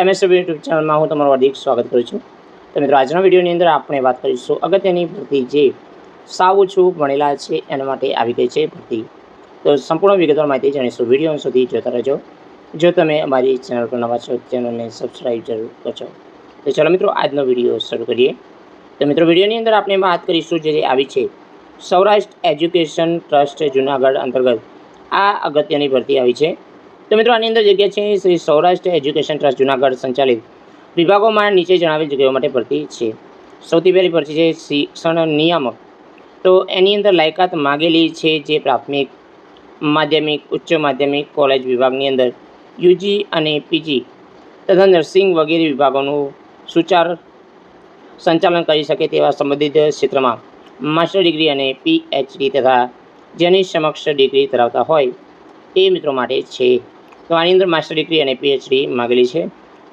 MSB YouTube ચેનલમાં હું તમારું હાર્દિક સ્વાગત કરું છું. તો મિત્રો, આજના વિડીયોની અંદર આપણે વાત કરીશું અગત્યની ભરતી જે સાવ ઓછું ભણેલા છે, એના માટે આવી ગઈ છે ભરતી. તો સંપૂર્ણ વિગતવાર માહિતી જાણીશું. વીડિયો સુધી જોતા રહેજો. જો તમે અમારી ચેનલ પર નવા છો, ચેનલને સબસ્ક્રાઈબ જરૂર કરજો. તો ચાલો મિત્રો, આજનો વીડિયો શરૂ કરીએ. તો મિત્રો, વિડીયોની અંદર આપણે વાત કરીશું જે આવી છે. સૌરાષ્ટ્ર એજ્યુકેશન ટ્રસ્ટ જૂનાગઢ અંતર્ગત આ અગત્યની ભરતી આવી છે. તો મિત્રો આની અંદર જગ્યા છે શ્રી સૌરાષ્ટ્ર એજ્યુકેશન ટ્રસ્ટ જુનાગઢ સંચાલિત. વિભાગોમાં નીચે જણાવેલ જગ્યાઓ માટે ભરતી છે. સૌથી પહેલી ભરતી છે શિક્ષણ નિયામક. તો એની અંદર લાયકાત માગેલી છે જે પ્રાથમિક, માધ્યમિક, ઉચ્ચ માધ્યમિક કોલેજ વિભાગની અંદર યુજી અને પીજી તથા નર્સિંગ વગેરે વિભાગોનું સુચાર સંચાલન કરી શકે તેવા સંબંધિત ક્ષેત્રમાં માસ્ટર ડિગ્રી અને પીએચડી તથા જેની સમક્ષ ડિગ્રી ધરાવતા હોય એ મિત્રો માટે છે. તો આની અંદર માસ્ટર ડિગ્રી અને પીએચડી માગેલી છે.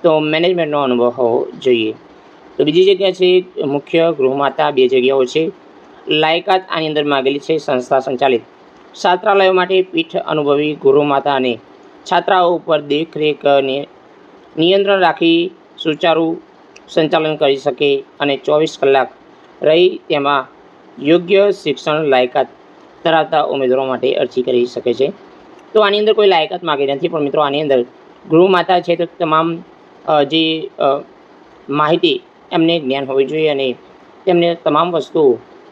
તો મેનેજમેન્ટનો અનુભવ હોવો જોઈએ. તો બીજી જગ્યા છે, મુખ્ય ગૃહમાતા બે જગ્યાઓ છે. લાયકાત આની અંદર માગેલી છે, સંસ્થા સંચાલિત. છાત્રાલયો માટે પીઠ અનુભવી ગૃહમાતા અને છાત્રાઓ ઉપર દેખરેખ અને નિયંત્રણ રાખી સુચારુ સંચાલન કરી શકે અને ચોવીસ કલાક રહી તેમાં યોગ્ય શિક્ષણ લાયકાત ધરાવતા ઉમેદવારો માટે અરજી કરી શકે છે. તો આની અંદર કોઈ લાયકાત માગી નથી. પણ મિત્રો, આની અંદર ગૃહમાતા છે તો તમામ જે માહિતી એમને જ્ઞાન હોવી જોઈએ અને તેમને તમામ વસ્તુઓ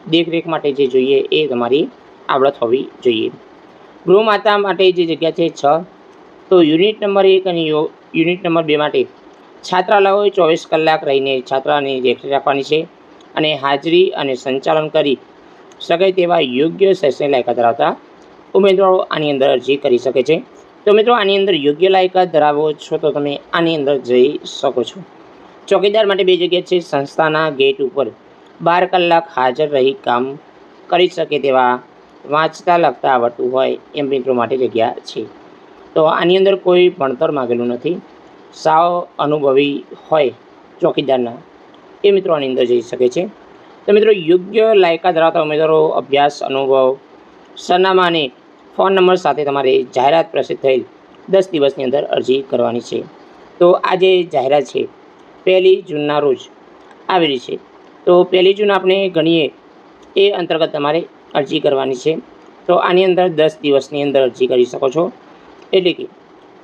દેખરેખ માટે જે જોઈએ એ તમારી આવડત હોવી જોઈએ. ગૃહમાતા માટે જે જગ્યા છે છ, તો યુનિટ નંબર એક અને યુનિટ નંબર બે માટે છાત્રાલયોએ ચોવીસ કલાક રહીને છાત્રાની દેખરેખ રાખવાની છે અને હાજરી અને સંચાલન કરી શકાય તેવા યોગ્ય શૈક્ષણિક લાયકાત ધરાવતા ઉમેદવારો આની અંદર અરજી કરી શકે છે. તો મિત્રો, આની અંદર યોગ્ય લાયકાત ધરાવો છો તો તમે આની અંદર જઈ શકો છો. ચોકીદાર માટે બે જગ્યા છે. સંસ્થાના ગેટ ઉપર બાર કલાક હાજર રહી કામ કરી શકે તેવા વાંચતા, લખતા, આવડતું હોય એમ મિત્રો માટે જગ્યા છે. તો આની અંદર કોઈ ભણતર માગેલું નથી. સાવ અનુભવી હોય ચોકીદારના એ મિત્રો આની અંદર જઈ શકે છે. તો મિત્રો, યોગ્ય લાયકાત ધરાવતા ઉમેદવારો, અભ્યાસ, અનુભવ સરનામા અને ફોન નંબર સાથે તમારે જાહેરાત પ્રસિદ્ધ થયેલ દસ દિવસની અંદર અરજી કરવાની છે. તો આ જે જાહેરાત છે, પહેલી જૂનના રોજ આવેલી છે. તો પહેલી જૂન આપણે ગણીએ એ અંતર્ગત તમારે અરજી કરવાની છે. તો આની અંદર દસ દિવસની અંદર અરજી કરી શકો છો. એટલે કે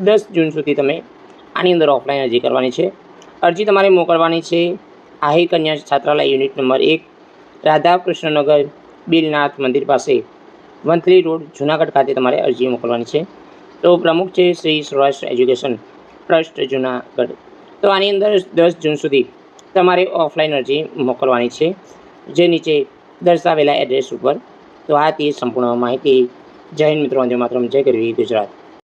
દસ જૂન સુધી તમે આની અંદર ઓફલાઈન અરજી કરવાની છે. અરજી તમારે મોકલવાની છે. આહી કન્યા છાત્રાલય યુનિટ નંબર એક, રાધાકૃષ્ણનગર બિલનાથ મંદિર પાસે વંથલી રોડ, જુનાગઢ ખાતે તમારે અરજી મોકલવાની છે. તો પ્રમુખ છે શ્રી સૌરાષ્ટ્ર એજ્યુકેશન ટ્રસ્ટ, જુનાગઢ. તો આની અંદર દસ જૂન સુધી તમારે ઓફલાઈન અરજી મોકલવાની છે, જે નીચે દર્શાવેલા એડ્રેસ ઉપર. તો આ તે સંપૂર્ણ માહિતી. જય હિન્દ મિત્રો, વંદે માતરમ. જય ગરવી ગુજરાત.